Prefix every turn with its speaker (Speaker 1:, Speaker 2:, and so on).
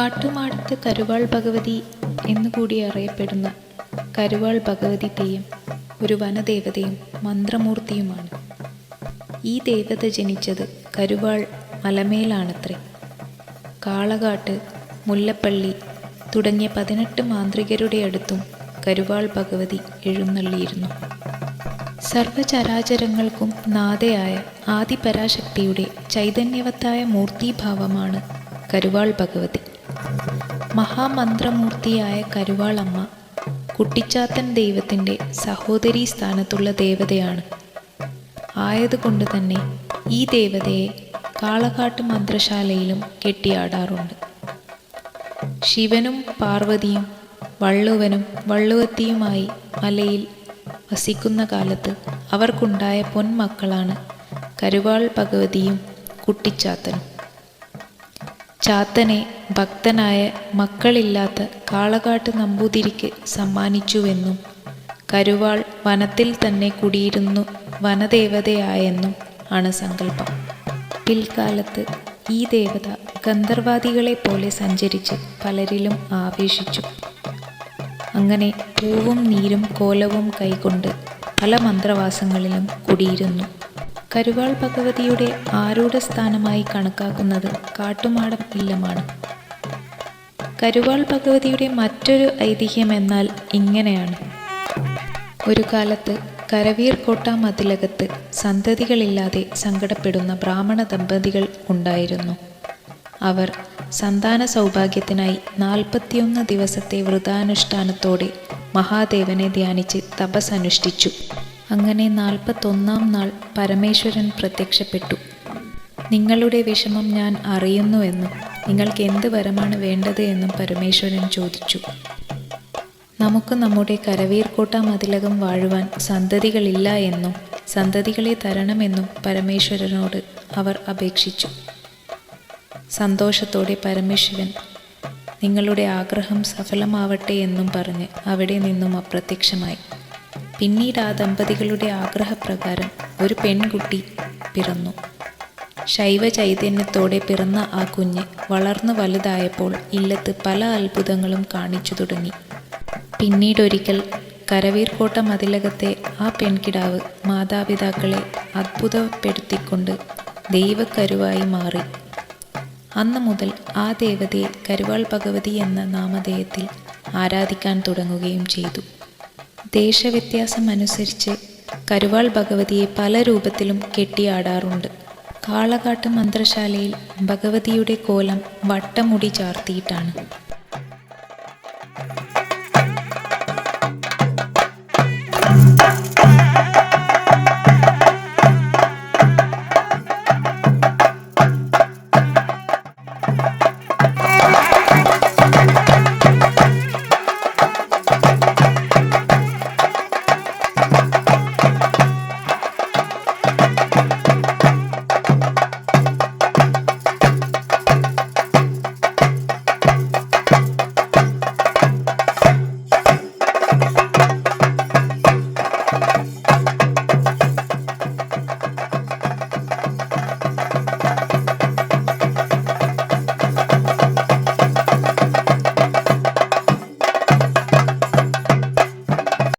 Speaker 1: കാട്ടുമാടത്ത് കരുവാൾ ഭഗവതി എന്നുകൂടി അറിയപ്പെടുന്ന കരുവാൾ ഭഗവതി തെയ്യം ഒരു വനദേവതയും മന്ത്രമൂർത്തിയുമാണ്. ഈ ദേവത ജനിച്ചത് കരുവാൾ മലമേലാണത്രേ. കാളകാട്ട് മുല്ലപ്പള്ളി തുടങ്ങിയ പതിനെട്ട് മാന്ത്രികരുടെ അടുത്തും കരുവാൾ ഭഗവതി എഴുന്നള്ളിയിരുന്നു. സർവചരാചരങ്ങൾക്കും നാഥയായ ആദിപരാശക്തിയുടെ ചൈതന്യവത്തായ മൂർത്തിഭാവമാണ് കരുവാൾ ഭഗവതി. മഹാമന്ത്രമൂർത്തിയായ കരുവാളമ്മ കുട്ടിച്ചാത്തൻ ദൈവത്തിന്റെ സഹോദരി സ്ഥാനത്തുള്ള ദേവതയാണ്. ആയതുകൊണ്ട് തന്നെ ഈ ദേവതയെ കാളകാട്ട് മന്ത്രശാലയിലും കെട്ടിയാടാറുണ്ട്. ശിവനും പാർവതിയും വള്ളുവനും വള്ളുവത്തിയുമായി മലയിൽ വസിക്കുന്ന കാലത്ത് അവർക്കുണ്ടായ പൊന്മക്കളാണ് കരുവാൾ ഭഗവതിയും കുട്ടിച്ചാത്തനും. ചാത്തനെ ഭക്തനായ മക്കളില്ലാത്ത കാളകാട്ട് നമ്പൂതിരിക്ക് സമ്മാനിച്ചുവെന്നും കരുവാൾ വനത്തിൽ തന്നെ കുടിയിരുന്നു വനദേവതയായെന്നും ആണ് സങ്കല്പം. പിൽക്കാലത്ത് ഈ ദേവത ഗന്ധർവാദികളെ പോലെ സഞ്ചരിച്ച് പലരിലും ആവേശിച്ചു. അങ്ങനെ പൂവും നീരും കോലവും കൈകൊണ്ട് പല മന്ത്രവാസങ്ങളിലും കുടിയിരുന്നു. കരുവാൾ ഭഗവതിയുടെ ആരൂഢ സ്ഥാനമായി കണക്കാക്കുന്നത് കാട്ടുമാടം ഇല്ലമാണ്. കരുവാൾ ഭഗവതിയുടെ മറ്റൊരു ഐതിഹ്യം എന്നാൽ ഇങ്ങനെയാണ്. ഒരു കാലത്ത് കരവീർ കോട്ട മതിലകത്ത് സന്തതികളില്ലാതെ സങ്കടപ്പെടുന്ന ബ്രാഹ്മണ ദമ്പതികൾ ഉണ്ടായിരുന്നു. അവർ സന്താന സൗഭാഗ്യത്തിനായി നാൽപ്പത്തിയൊന്ന് ദിവസത്തെ വ്രതാനുഷ്ഠാനത്തോടെ മഹാദേവനെ ധ്യാനിച്ച് തപസ് അനുഷ്ഠിച്ചു അങ്ങനെ നാൽപ്പത്തൊന്നാം നാൾ പരമേശ്വരൻ പ്രത്യക്ഷപ്പെട്ടു. നിങ്ങളുടെ വിഷമം ഞാൻ അറിയുന്നുവെന്നും നിങ്ങൾക്ക് എന്ത് വരമാണ് വേണ്ടത് എന്നും പരമേശ്വരൻ ചോദിച്ചു. നമുക്ക് നമ്മുടെ കരവീർക്കോട്ട മതിലകം വാഴുവാൻ സന്തതികളില്ല എന്നും സന്തതികളെ തരണമെന്നും പരമേശ്വരനോട് അവർ അപേക്ഷിച്ചു. സന്തോഷത്തോടെ പരമേശ്വരൻ നിങ്ങളുടെ ആഗ്രഹം സഫലമാവട്ടെ എന്നും പറഞ്ഞ് അവിടെ നിന്നും അപ്രത്യക്ഷമായി. പിന്നീട് ആ ദമ്പതികളുടെ ആഗ്രഹപ്രകാരം ഒരു പെൺകുട്ടി പിറന്നു. ശൈവ ചൈതന്യത്തോടെ പിറന്ന ആ കുഞ്ഞ് വളർന്നു വലുതായപ്പോൾ ഇല്ലത്ത് പല അത്ഭുതങ്ങളും കാണിച്ചു തുടങ്ങി. പിന്നീടൊരിക്കൽ കരവീർക്കോട്ട മതിലകത്തെ ആ പെൺകിടാവ് മാതാപിതാക്കളെ അത്ഭുതപ്പെടുത്തിക്കൊണ്ട് ദൈവക്കരുവായി മാറി. അന്ന് മുതൽ ആ ദേവതയെ കരുവാൾ ഭഗവതി എന്ന നാമധേയത്തിൽ ആരാധിക്കാൻ തുടങ്ങുകയും ചെയ്തു. ദേശവ്യത്യാസം അനുസരിച്ച് കരുവാൾ ഭഗവതിയെ പല രൂപത്തിലും കെട്ടിയാടാറുണ്ട്. കാളകാട്ട് മന്ത്രശാലയിൽ ഭഗവതിയുടെ കോലം വട്ടമുടി ചാർത്തിയിട്ടാണ്.